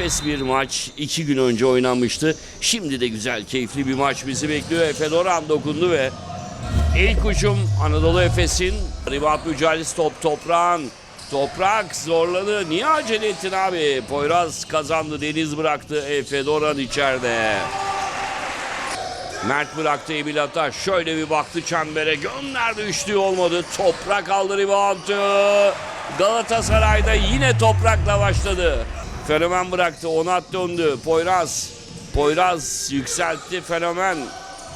Enfes bir maç iki gün önce oynanmıştı. Şimdi de güzel, keyifli bir maç bizi bekliyor. Efe Doran dokundu ve ilk ucum Anadolu Efes'in rebound mücadelesi top toprağın. Toprak zorladı. Niye acele ettin abi? Poyraz kazandı. Deniz bıraktı. Efe Doran içeride. Mert bıraktı Emil Ata. Şöyle bir baktı çembere. Gönderdi üçlü olmadı. Toprak aldı reboundu. Galatasaray'da yine toprakla başladı. Fenomen bıraktı. Onat döndü. Poyraz. Poyraz yükseltti. Fenomen.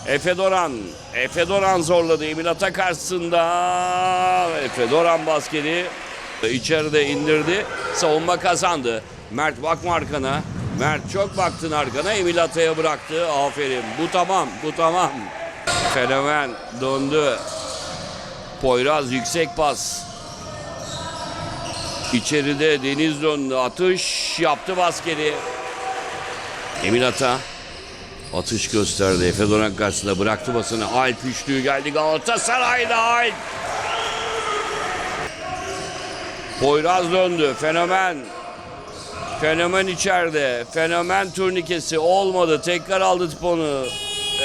Efe Doran. Efe Doran zorladı. Emil Ata karşısında. Efe Doran basketi içeride indirdi. Savunma kazandı. Mert bakma arkana. Mert çok baktın arkana. Emil Atay'a bıraktı. Aferin. Bu tamam. Bu tamam. Fenomen döndü. Poyraz yüksek pas. İçeride Deniz döndü. Atış yaptı basketi. Emil Ata atış gösterdi. Efe Donan karşısında bıraktı basını. Alp üçlüğü geldi Galatasaray'da Alp. Poyraz döndü. Fenomen. Fenomen içeride. Fenomen turnikesi olmadı. Tekrar aldı tiponu.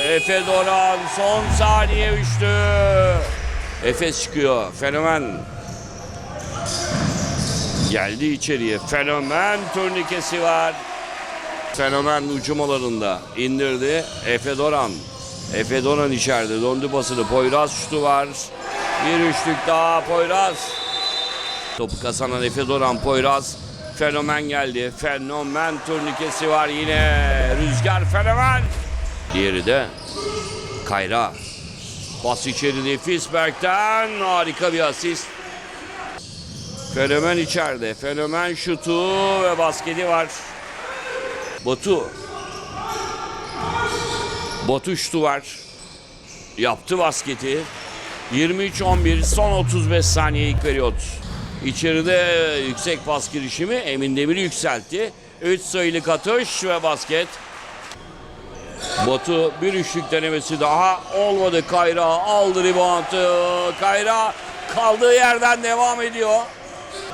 Efe Doran son saniye üçlü. Efes çıkıyor. Fenomen. Geldi içeriye. Fenomen turnikesi var. Fenomen ucum alanında indirdi. Efe Doran. Efe Doran içeride. Döndü basını. Poyraz şutu var. Bir üçlük daha Poyraz. Topu kazanan Efe Doran Poyraz. Fenomen geldi. Fenomen turnikesi var yine. Rüzgar fenomen. Diğeri de Kayra. Pas içeri nefis. Harika bir asist. Fenomen içeride. Fenomen şutu ve basketi var. Batu. Batu şutu var. Yaptı basketi. 23-11 son 35 saniye ilk periyot. İçeride yüksek pas girişimi Emin Demir'i yükseltti. 3 sayılık atış ve basket. Batu bir üçlük denemesi daha olmadı. Kayra aldı reboundu. Kayra kaldığı yerden devam ediyor.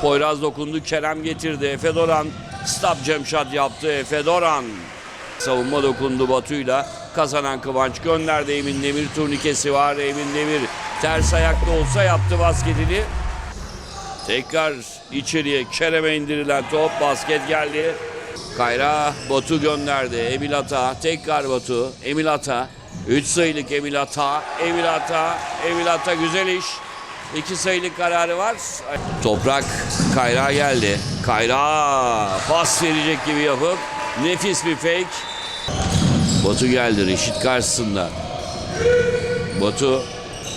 Poyraz dokundu. Kerem getirdi. Efe Doran stop jump yaptı. Efe Doran savunma dokundu Batu'yla. Kazanan Kıvanç gönderdi. Emin Demir turnikesi var. Emin Demir ters ayakta olsa yaptı basketini. Tekrar içeriye Kerem'e indirilen top. Basket geldi. Kayra Batu gönderdi. Emil Ata. Tekrar Batu. Emil Ata. 3 sayılık Emil Ata. Emil Ata. Emil Ata güzel iş. 2 sayılık kararı var. Toprak Kayra geldi. Kayra pas verecek gibi yapıp nefis bir fake. Batu geldi Reşit karşısında. Batu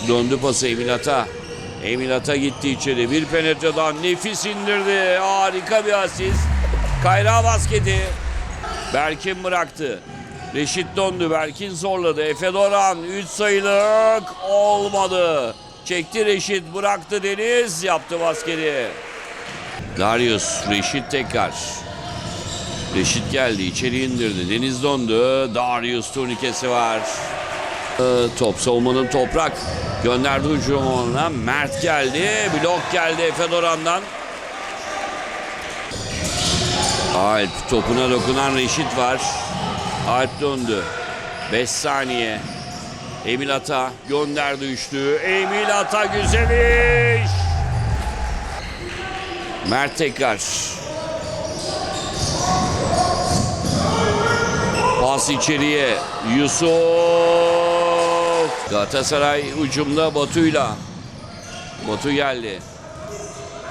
döndü pası Emil Ata. Emil Ata gitti içeri. Bir penetreden nefis indirdi. Harika bir asist. Kayra basketi. Berkin bıraktı. Reşit döndü. Berkin zorladı. Efe Doran 3 sayılık olmadı. Çekti Reşit bıraktı Deniz yaptı basketi. Darius Reşit tekrar. Reşit geldi içeri indirdi. Deniz döndü. Darius turnikesi var. Ee, Top savunmanın toprak. Gönderdi hücumuna. Mert geldi. Blok geldi Efe Doran'dan. Alp topuna dokunan Reşit var. Alp döndü. 5 saniye. Emil Ata gönderdi üçlü. Emil Ata güzel iş. Mert tekrar. Pas içeriye. Yusuf. Galatasaray ucumda Batu'yla. Batu geldi.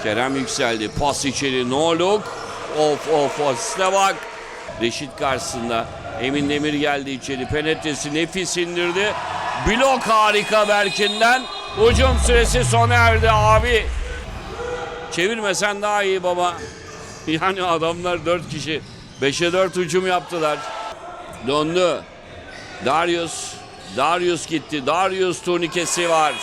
Kerem yükseldi. Pas içeri. No look. Of of asiste bak. Reşit karşısında. Emin Demir geldi içeri. Penetresi nefis indirdi. Blok harika Berkin'den. Ucum süresi sona erdi abi. Çevirmesen daha iyi baba. Yani adamlar dört kişi. Beşe dört hücum yaptılar. Döndü. Darius. Darius gitti. Darius turnikesi var.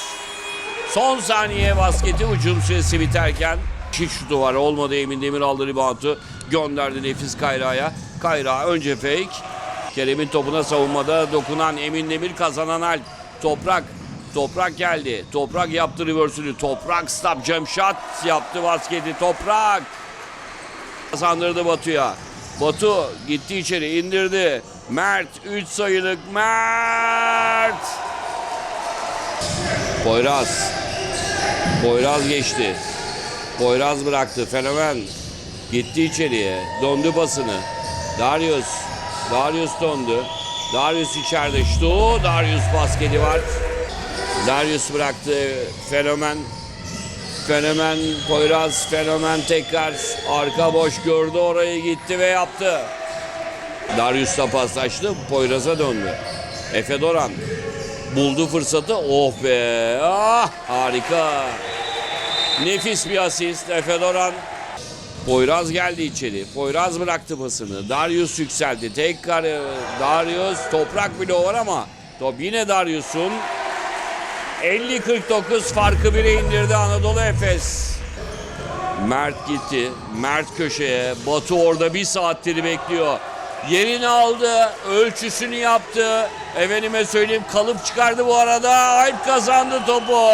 Son saniye basketi ucum süresi biterken. Çift şutu var. Olmadı Emin Demir aldı reboundu. Gönderdi Nefis Kayra'ya. Kayra önce fake. Kerem'in topuna savunmada dokunan Emin Demir kazanan Alp. Toprak. Toprak geldi. Toprak yaptı reverse'ünü. Toprak stop jump yaptı basketi. Toprak. Kazandırdı Batu'ya. Batu gitti içeri indirdi. Mert 3 sayılık Mert. Poyraz. Poyraz geçti. Poyraz bıraktı. Fenomen. Gitti içeriye. Döndü pasını. Darius. Darius döndü. Darius içeride. Ştu. Darius basketi var. Darius bıraktı. Fenomen. Fenomen Poyraz. Fenomen tekrar arka boş gördü orayı gitti ve yaptı. Darius'la paslaştı. Poyraz'a döndü. Efe Doran buldu fırsatı. Oh be. Ah harika. Nefis bir asist. Efe Doran. Poyraz geldi içeri. Poyraz bıraktı pasını. Darius yükseldi. Tekrar e, Darius. Toprak bloğu var ama top yine Darius'un. 50-49 farkı bire indirdi Anadolu Efes. Mert gitti. Mert köşeye. Batu orada bir saattir bekliyor. Yerini aldı. Ölçüsünü yaptı. Efendime söyleyeyim kalıp çıkardı bu arada. Alp kazandı topu.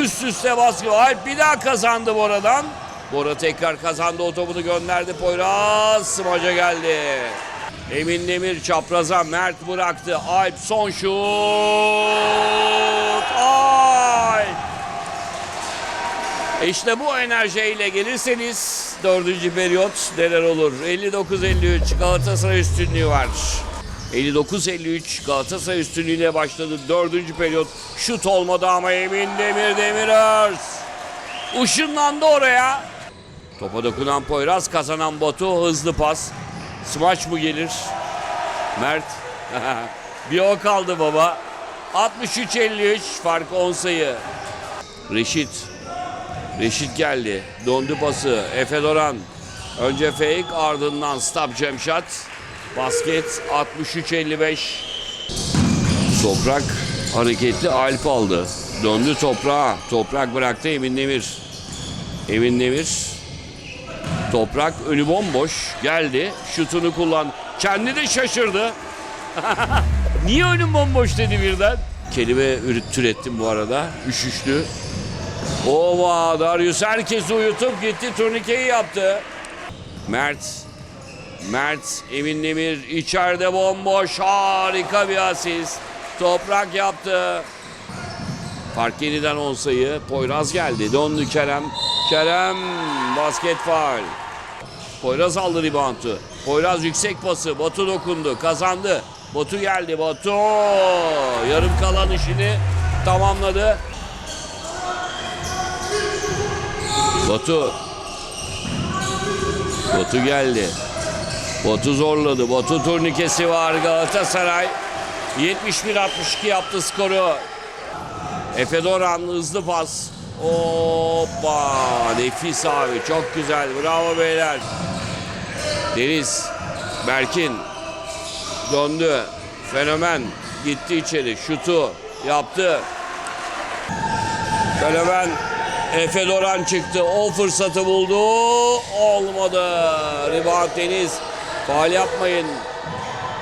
Üst üste baskı. Alp bir daha kazandı Bora'dan. Bora tekrar kazandı o gönderdi. Poyraz smaca geldi. Emin Demir çapraza Mert bıraktı. Alp son şut. Alp. İşte bu enerjiyle gelirseniz dördüncü periyot neler olur? 59-53 Galatasaray üstünlüğü var. 59-53 Galatasaray üstünlüğüyle başladı dördüncü periyot. Şut olmadı ama Emin Demir Demiröz. Işınlandı oraya. Topa dokunan Poyraz kazanan Batu hızlı pas. Smaç mı gelir? Mert. Bir o kaldı baba. 63-53 fark 10 sayı. Reşit. Reşit geldi. Dondu pası. Efe Doran. Önce fake ardından stop shot. Basket 63-55. Toprak hareketli Alp aldı. Döndü toprağa. Toprak bıraktı Emin Demir. Emin Demir. Toprak önü bomboş. Geldi. Şutunu kullan. Kendi de şaşırdı. Niye önüm bomboş dedi birden. Kelime türettim bu arada. Üşüştü. Ova Darius herkesi uyutup gitti turnikeyi yaptı. Mert. Mert Emin Demir içeride bomboş harika bir asist. Toprak yaptı. Fark yeniden 10 sayı. Poyraz geldi. Döndü Kerem. Kerem basket faul. Poyraz aldı reboundu. Poyraz yüksek pası. Batu dokundu. Kazandı. Batu geldi. Batu yarım kalan işini tamamladı. Batu. Batu geldi. Batu zorladı. Batu turnikesi var Galatasaray. 71-62 yaptı skoru. Efe Doran hızlı pas. Hoppa nefis abi çok güzel bravo beyler. Deniz Berkin döndü. Fenomen gitti içeri şutu yaptı. Fenomen Efe Doran çıktı. O fırsatı buldu. Olmadı. Rebound Deniz. Faal yapmayın.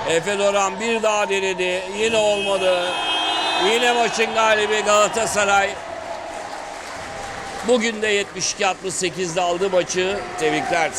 Efe Doran bir daha denedi. Yine olmadı. Yine maçın galibi Galatasaray. Bugün de 72-68'de aldı maçı. Tebrikler.